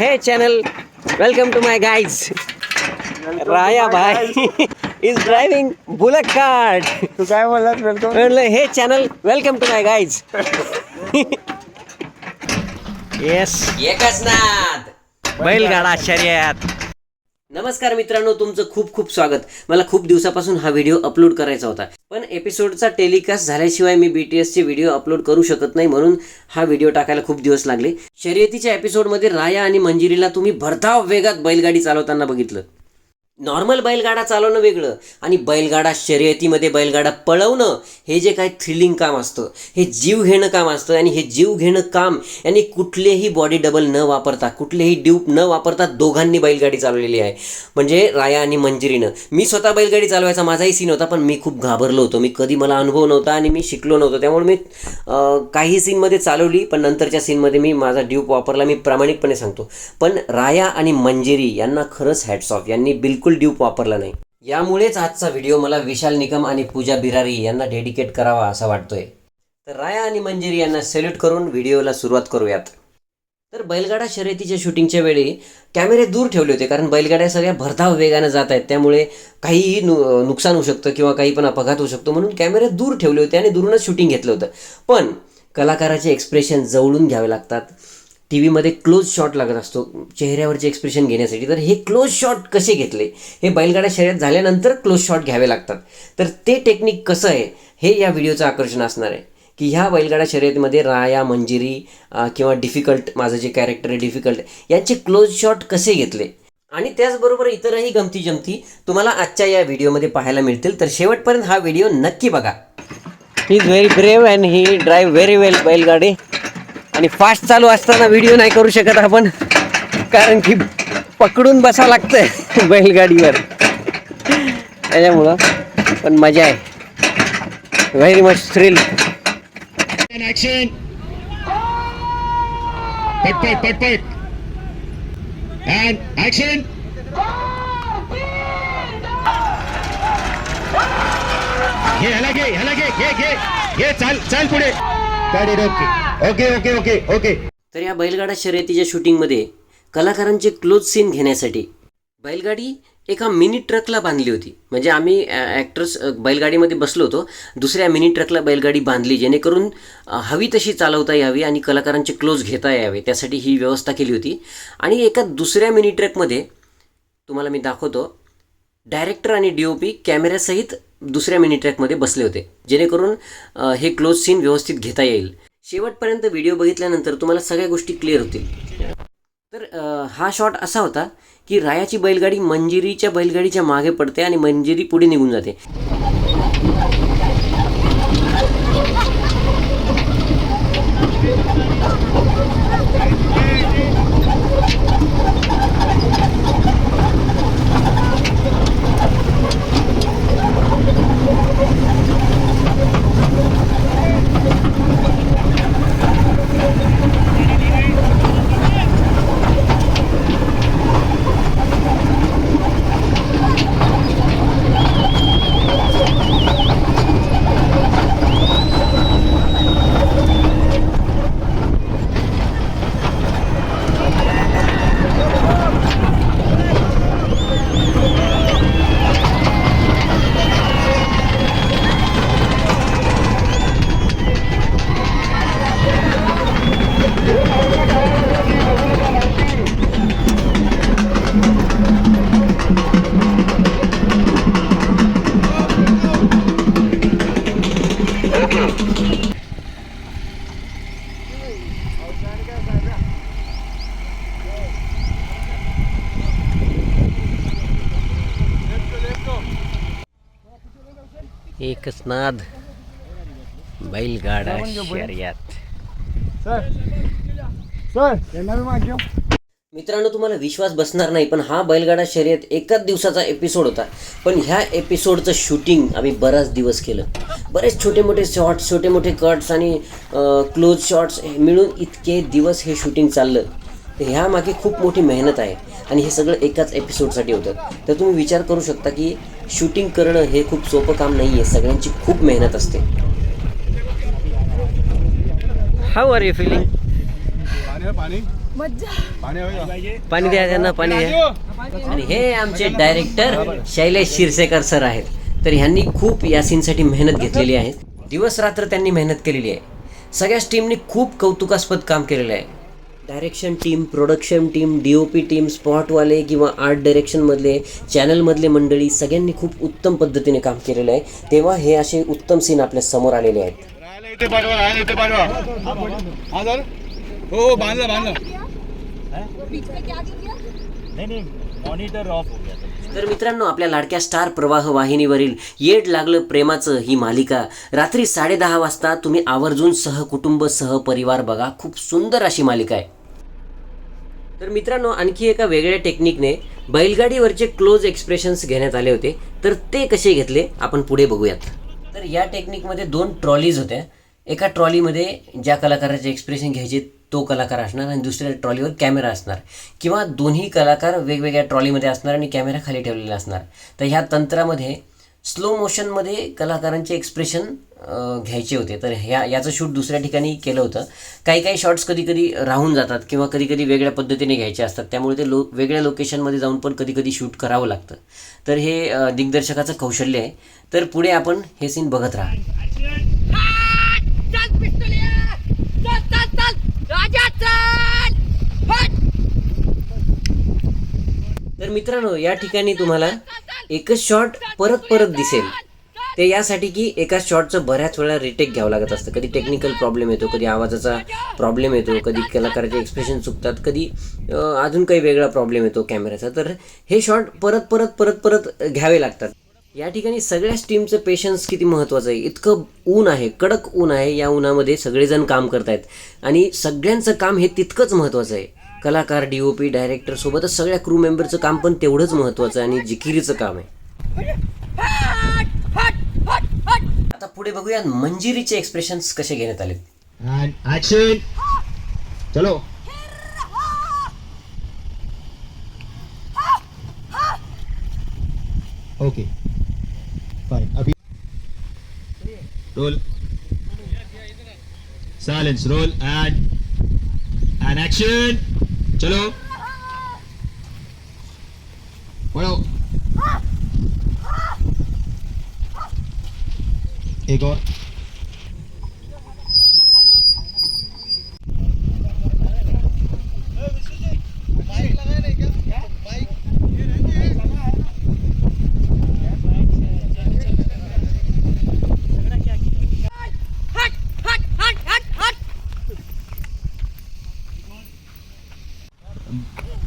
Hey channel welcome to my guys Raya by is driving bullock cart तू काय बोलत hey channel welcome to my guys yes एकच नाद बैलगाडा शर्यात. नमस्कार मित्रांनो तुमचं खूप खूप स्वागत. मला खूप दिवसापासून हा व्हिडिओ अपलोड करायचा होता. पण एपिसोडचा टेलिकास्ट झाल्याशिवाय मी बी टी एसचे व्हिडिओ अपलोड करू शकत नाही म्हणून हा व्हिडिओ टाकायला खूप दिवस लागले. शर्यतीच्या एपिसोडमध्ये राया आणि मंजिरीला तुम्ही भरधाव वेगात बैलगाडी चालवताना बघितलं. नॉर्मल बैलगाडा चालवणं वेगळं आणि बैलगाडा शर्यतीमध्ये बैलगाडा पळवणं हे जे काय थ्रिलिंग काम असतं हे जीव घेणं काम असतं आणि हे जीव घेणं काम यांनी कुठलेही बॉडी डबल न वापरता कुठलेही ड्यूप न वापरता दोघांनी बैलगाडी चालवलेली आहे. म्हणजे राया आणि मंजिरीनं. मी स्वतः बैलगाडी चालवायचा माझाही सीन होता पण मी खूप घाबरलो होतो. मी कधी मला अनुभव नव्हता आणि मी शिकलो नव्हतो. त्यामुळे मी काही सीनमध्ये चालवली पण नंतरच्या सीनमध्ये मी माझा ड्यूप वापरला. मी प्रामाणिकपणे सांगतो. पण राया आणि मंजिरी यांना खरंच हॅट्स ऑफ यांनी बिलकुल ड्यूप वापरला नाही. यामुळेच आजचा व्हिडिओ मला विशाल निकम आणि पूजा बिरारी यांना डेडिकेट करावा असा वाटतोय. तर राया आणि मंजिरी यांना सॅल्यूट करून व्हिडिओला सुरुवात करूयात. तर बैलगाडा शर्यतीच्या शूटिंगच्या वेळी कॅमेरे दूर ठेवले होते कारण बैलगाड्या सगळ्या भरधाव वेगानं जात आहेत. त्यामुळे काहीही नु नुकसान होऊ शकतं किंवा काही पण अपघात होऊ शकतो म्हणून कॅमेरे दूर ठेवले होते आणि दूरूनच शूटिंग घेतलं होतं. पण कलाकाराचे एक्सप्रेशन जवळून घ्यावे लागतात. टी व्हीमध्ये क्लोज शॉट लागत असतो चेहऱ्यावरचे एक्सप्रेशन घेण्यासाठी. तर हे क्लोज शॉट कसे घेतले? हे बैलगाड्या शर्यत झाल्यानंतर क्लोज शॉट घ्यावे लागतात. तर ते टेक्निक कसं आहे? हे या व्हिडिओचं आकर्षण असणार आहे. की ह्या बैलगाडा शर्यतीमध्ये राया मंजिरी किंवा डिफिकल्ट माझं जे कॅरेक्टर आहे डिफिकल्ट यांचे क्लोज शॉट कसे घेतले? आणि त्याचबरोबर इतरही गमती जमती तुम्हाला आजच्या या व्हिडिओमध्ये पाहायला मिळतील. तर शेवटपर्यंत हा व्हिडिओ नक्की बघा. He is very brave and he drive very well बैलगाडी. आणि फास्ट चालू असताना व्हिडिओ नाही करू शकत आपण कारण की पकडून बसावं लागतंय बैलगाडीवर. त्याच्यामुळं पण मजा आहे. व्हेरी मच थ्रिल घे घे घे घे घे चाल चाल पुढे ओके ओके ओके ओके तर या बैलगाडा शर्यतीच्या शूटिंगमध्ये कलाकारांचे क्लोज सीन घेण्यासाठी बैलगाडी एका मिनी ट्रकला बांधली होती. म्हणजे आम्ही ॲक्टर्स बैलगाडीमध्ये बसलो होतो. दुसऱ्या मिनी ट्रकला बैलगाडी बांधली जेणेकरून हवी तशी चालवता यावी आणि कलाकारांचे क्लोज घेता यावे. त्यासाठी ही व्यवस्था केली होती. आणि एका दुसऱ्या मिनी ट्रकमध्ये तुम्हाला मी दाखवतो डायरेक्टर आणि डी ओ पी कॅमेऱ्यासहित दुसऱ्या मिनी ट्रॅकमध्ये बसले होते. जेणेकरून हे क्लोज सीन व्यवस्थित घेता येईल. शेवटपर्यंत व्हिडिओ बघितल्यानंतर तुम्हाला सगळ्या गोष्टी क्लिअर होतील. तर हा शॉट असा होता की रायाची बैलगाडी मंजिरीच्या बैलगाडीच्या मागे पडते आणि मंजिरी पुढे निघून जाते. एकच नाद बैलगाडा शर्यत. मित्रांनो तुम्हाला विश्वास बसणार नाही पण हा बैलगाडा शर्यत एकाच दिवसाचा एपिसोड होता. पण ह्या एपिसोडचं शूटिंग आम्ही बराच दिवस केलं. बरेच छोटे मोठे शॉर्ट्स छोटे मोठे कट्स आणि क्लोज शॉट्स मिळून इतके दिवस हे शूटिंग चाललं. तर ह्यामागे खूप मोठी मेहनत आहे. आणि हे सगळं एकाच एपिसोडसाठी होतं. तर तुम्ही विचार करू शकता की शूटिंग करणं हे खूप सोपं काम नाही आहे सगळ्यांची खूप मेहनत असते. हाऊ आर यू फिलिंग पाणी पाणी. पाणी द्या त्यांना पाणी द्या. आणि हे आमचे डायरेक्टर शैलेश शिरसेकर सर आहेत. तर ह्यांनी खूप या सीनसाठी मेहनत घेतलेली आहे. दिवस रात्र त्यांनी मेहनत केलेली आहे. सगळ्याच टीमनी खूप कौतुकास्पद काम केलेलं आहे. Direction team production team D O P team स्पॉटवाले किंवा आर्ट डायरेक्शनमधले चॅनलमधले मंडळी सगळ्यांनी खूप उत्तम पद्धतीने काम केलेलं आहे. तेव्हा हे असे उत्तम सीन आपल्यासमोर आलेले आहेत. हा हो हो बांधलं बांधलं. तर मित्रांनो आपल्या लाडक्या स्टार प्रवाह वाहिनीवरील येड लागलं प्रेमाचं ही मालिका. रात्री साडेदहा वाजता तुम्ही आवर्जून सहकुटुंब सहपरिवार बघा. खूप सुंदर अशी मालिका आहे. तर मित्रांनो आणखी एका वेगळ्या टेक्निकने बैलगाडीवरचे क्लोज एक्सप्रेशन्स घेण्यात आले होते. तर ते कसे घेतले आपण पुढे बघूयात. तर या टेक्निकमध्ये दोन ट्रॉलीज होत्या. एका ट्रॉलीमध्ये ज्या कलाकाराचे एक्सप्रेशन घ्यायचे तो कलाकार असणार आणि दुसऱ्या ट्रॉलीवर कॅमेरा असणार. किंवा दोन्ही कलाकार वेगवेगळ्या ट्रॉलीमध्ये असणार आणि कॅमेरा खाली ठेवलेला असणार. तर ह्या तंत्रामध्ये स्लो मोशनमध्ये कलाकारांचे एक्सप्रेशन घ्यायचे होते. तर ह्या याचं शूट दुसऱ्या ठिकाणी केलं होतं. काही काही शॉट्स कधी कधी राहून जातात किंवा कधी कधी वेगळ्या पद्धतीने घ्यायचे असतात. त्यामुळे ते लो वेगळ्या लोकेशनमध्ये जाऊन पण कधी कधी शूट करावं लागतं. तर हे दिग्दर्शकाचं कौशल्य आहे. तर पुढे आपण हे सीन बघत राहा. तर मित्रांनो या ठिकाणी तुम्हाला एकच शॉट परत परत दिसेल. ते यासाठी की एका शॉटचं बऱ्याच वेळा रिटेक घ्यावं लागत असतं. कधी टेक्निकल प्रॉब्लेम येतो कधी आवाजाचा प्रॉब्लेम येतो कधी कलाकाराचे एक्सप्रेशन चुकतात कधी अजून काही वेगळा प्रॉब्लेम येतो कॅमेऱ्याचा तर हे शॉट परत परत परत परत घ्यावे लागतात. या ठिकाणी सगळ्याच टीमचं पेशन्स किती महत्त्वाचं आहे? इतकं ऊन आहे कडक ऊन आहे. या उन्हामध्ये सगळेजण काम करतायत. आणि सगळ्यांचं काम हे तितकंच महत्त्वाचं आहे. कलाकार डी ओ पी डायरेक्टर सोबतच सगळ्या क्रू मेंबरचं काम पण तेवढंच महत्त्वाचं आहे आणि जिकिरीचं काम आहे. आता पुढे बघूया मंजिरीचे एक्सप्रेशन्स कसे घेण्यात आले चलो. ओके फाइन अभी roll silence roll and and action चलो। बढ़ो एक और।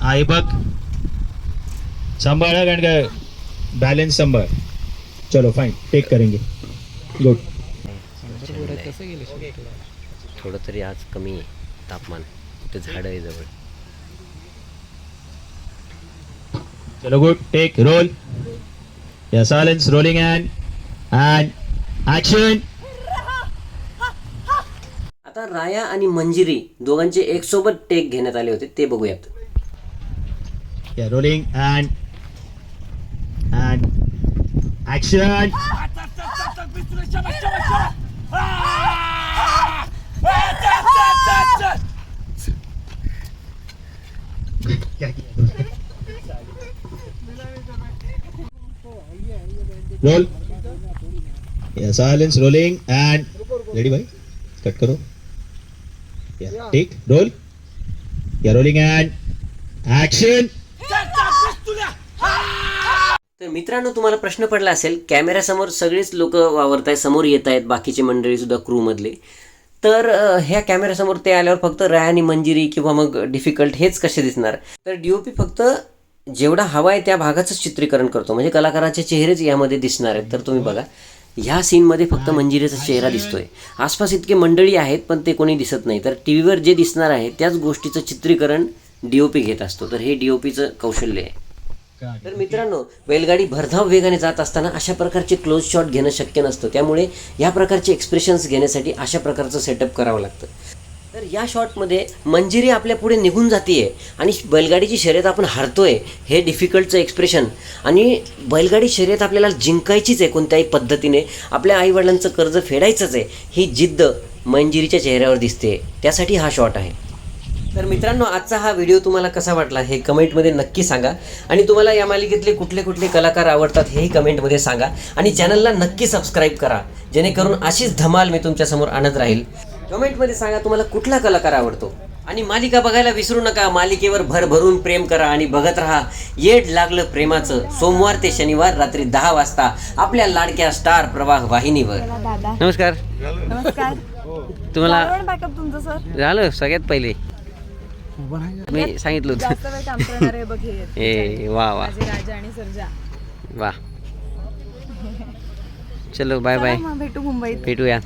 आई बघ. सांभाळा कारण का बैलेंस संभाळ. चलो फाइन टेक करेंगे. गुड थोडं तरी आज कमी आहे तापमान. ते झाडं आहे जवळ. चलो गुड टेक रोल या silence rolling and and action आता राया आणि मंजिरी दोघांचे एक सोबत टेक घेण्यात आले होते. ते बघूयात. या rolling and and action roll या रोलिंग अँड रेडी भाई कट करो. या टेक रोल या रोलिंग तर मित्रांनो तुम्हाला प्रश्न पडला असेल कॅमेऱ्यासमोर सगळेच लोक वावरत आहेत समोर येत आहेत बाकीचे मंडळी सुद्धा क्रूमधले तर ह्या कॅमेऱ्यासमोर ते आल्यावर फक्त राय आणि मंजिरी किंवा मग डिफिकल्ट हेच कसे दिसणार? तर डी ओ पी फक्त जेवढा हवा आहे त्या भागाचंच चित्रीकरण करतो. म्हणजे कलाकाराचे चेहरेच यामध्ये दिसणार आहेत. तर तुम्ही बघा. ह्या सीनमध्ये फक्त मंजिरीचा चेहरा दिसतोय. आसपास इतके मंडळी आहेत पण ते कोणी दिसत नाही. तर टी व्हीवर जे दिसणार आहे त्याच गोष्टीचं चित्रीकरण डी ओ पी घेत असतो. तर हे डी ओ पीचं कौशल्य आहे. तर मित्रांनो बैलगाडी भरधाव वेगाने जात असताना अशा प्रकारचे क्लोज शॉट घेणं शक्य नसतं. त्यामुळे या प्रकारचे एक्सप्रेशन्स घेण्यासाठी अशा प्रकारचं सेटअप करावं लागतं. तर या शॉटमध्ये मंजिरी आपल्या पुढे निघून जाते आणि बैलगाडीची शर्यत आपण हारतोय हे डिफिकल्टचं एक्सप्रेशन आणि बैलगाडी शर्यत आपल्याला जिंकायचीच आहे कोणत्याही पद्धतीने. आपल्या आईवडिलांचं कर्ज फेडायचंच आहे. ही जिद्द मंजिरीच्या चेहऱ्यावर दिसते. त्यासाठी हा शॉट आहे. तर मित्रांनो आजचा हा व्हिडिओ तुम्हाला कसा वाटला हे कमेंटमध्ये नक्की सांगा. आणि तुम्हाला या मालिकेतले कुठले कुठले कलाकार आवडतात हेही कमेंटमध्ये सांगा. आणि चॅनलला नक्की सबस्क्राईब करा. जेणेकरून अशीच धमाल मी तुमच्यासमोर आणत राहील. कमेंटमध्ये सांगा तुम्हाला कुठला कलाकार आवडतो. आणि मालिका बघायला विसरू नका मालिकेवर भरभरून प्रेम करा आणि बघत राहा. येड लागलं प्रेमाचं. सोमवार ते शनिवार रात्री दहा वाजता आपल्या लाडक्या स्टार प्रवाह वाहिनीवर. दादा. नमस्कार. नमस्कार. तुम्हाला बॅकअप तुमचं सर झालं सगळ्यात पहिले. मी सांगितलं होतं. जास्त वेळ काम करणार आहे बघ हे. ए वा वा. माझे राजा आणि सर्जा. वा. चलो बाय बाय चला मग भेटू मुंबईत. भेटूया.